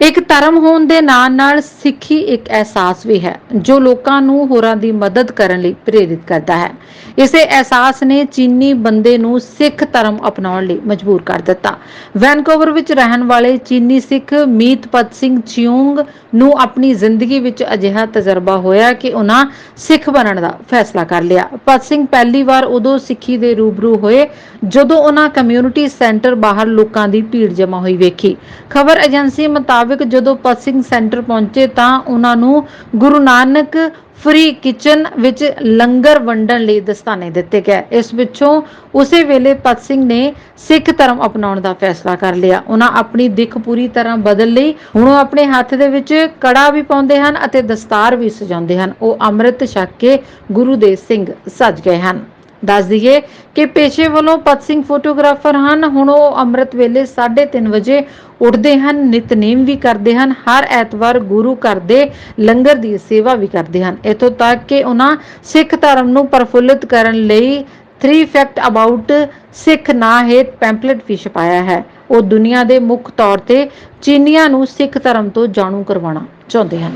ਇੱਕ ਧਰਮ ਹੋਣ ਦੇ ਨਾਲ ਨਾਲ ਸਿੱਖੀ ਇੱਕ ਅਹਿਸਾਸ ਵੀ ਹੈ, ਜੋ ਲੋਕਾਂ ਨੂੰ ਹੋਰਾਂ ਦੀ ਮਦਦ ਕਰਨ ਲਈ ਪ੍ਰੇਰਿਤ ਕਰਦਾ ਹੈ। ਇਸੇ ਅਹਿਸਾਸ ਨੇ ਚੀਨੀ ਬੰਦੇ ਨੂੰ ਸਿੱਖ ਧਰਮ ਅਪਣਾਉਣ ਲਈ ਮਜਬੂਰ ਕਰ ਦਿੱਤਾ। ਵੈਨਕੂਵਰ ਵਿੱਚ ਰਹਿਣ ਵਾਲੇ ਚੀਨੀ ਸਿੱਖ ਮੀਤਪਤ ਸਿੰਘ ਚਿਉਂਗ ਨੂੰ ਆਪਣੀ ਜ਼ਿੰਦਗੀ ਵਿੱਚ ਅਜਿਹਾ ਤਜਰਬਾ ਹੋਇਆ ਕਿ ਉਹਨਾਂ ਸਿੱਖ ਬਣਨ ਦਾ ਫੈਸਲਾ ਕਰ ਲਿਆ। ਪਤ ਸਿੰਘ ਪਹਿਲੀ ਵਾਰ ਉਦੋਂ ਸਿੱਖੀ ਦੇ ਰੂਬਰੂ ਹੋਏ ਜਦੋਂ ਉਹਨਾਂ ਕਮਿਊਨਿਟੀ ਸੈਂਟਰ ਬਾਹਰ ਲੋਕਾਂ ਦੀ ਭੀੜ ਜਮ੍ਹਾਂ ਹੋਈ ਵੇਖੀ। ਖਬਰ ਏਜੰਸੀ ਮੁਤਾਬਕ ਜਦੋਂ ਪਤ ਸੈਂਟਰ ਪਹੁੰਚੇ ਤਾਂ ਉਹਨਾਂ ਨੂੰ ਗੁਰੂ ਨਾਨਕ ਫ੍ਰੀ ਕਿਚਨ ਵਿੱਚ ਲੰਗਰ ਵੰਡਣ ਲਈ ਦਸਤਾਨੇ ਦਿੱਤੇ ਗਏ। ਇਸ ਵਿੱਚੋਂ ਉਸੇ ਵੇਲੇ ਪਤ ਸਿੰਘ ਨੇ ਸਿੱਖ ਧਰਮ ਅਪਣਾਉਣ ਦਾ ਫੈਸਲਾ ਕਰ ਲਿਆ। ਉਹਨਾਂ ਆਪਣੀ ਦਿੱਖ ਪੂਰੀ ਤਰ੍ਹਾਂ ਬਦਲ ਲਈ। ਹੁਣ ਉਹ ਆਪਣੇ ਹੱਥ ਦੇ ਵਿੱਚ ਕੜਾ ਵੀ ਪਾਉਂਦੇ ਹਨ ਅਤੇ ਦਸਤਾਰ ਵੀ ਸਜਾਉਂਦੇ ਹਨ। ਉਹ ਅੰਮ੍ਰਿਤ ਛਕ ਕੇ ਗੁਰੂ ਦੇ ਸਿੰਘ ਸਜ ਗਏ ਹਨ। ਦੱਸ ਦਈਏ ਕਿ ਪੇਸ਼ੇ ਵੱਲੋਂ ਪਤ ਸਿੰਘ ਫੋਟੋਗ੍ਰਾਫਰ ਹਨ। ਹੁਣ ਉਹ ਅੰਮ੍ਰਿਤ ਵੇਲੇ 3:30 ਵਜੇ ਉੱਠਦੇ ਹਨ, ਨਿਤਨੇਮ ਵੀ ਕਰਦੇ ਹਨ, ਹਰ ਐਤਵਾਰ ਗੁਰੂ ਘਰ ਦੇ ਲੰਗਰ ਦੀ ਸੇਵਾ ਵੀ ਕਰਦੇ ਹਨ। ਇਥੋਂ ਤੱਕ ਕਿ ਉਹਨਾਂ ਸਿੱਖ ਧਰਮ ਨੂੰ ਪ੍ਰਫੁੱਲਿਤ ਕਰਨ ਲਈ 3 ਫੈਕਟ ਅਬਾਊਟ ਸਿੱਖ ਨਾਂ ਹੇਠ ਪੈਂਪਲੇਟ ਵੀ ਛਪਾਇਆ ਹੈ। ਉਹ ਦੁਨੀਆ ਦੇ ਮੁੱਖ ਤੌਰ ਤੇ ਚੀਨੀਆਂ ਨੂੰ ਸਿੱਖ ਧਰਮ ਤੋਂ ਜਾਣੂ ਕਰਵਾਉਣਾ ਚਾਹੁੰਦੇ ਹਨ।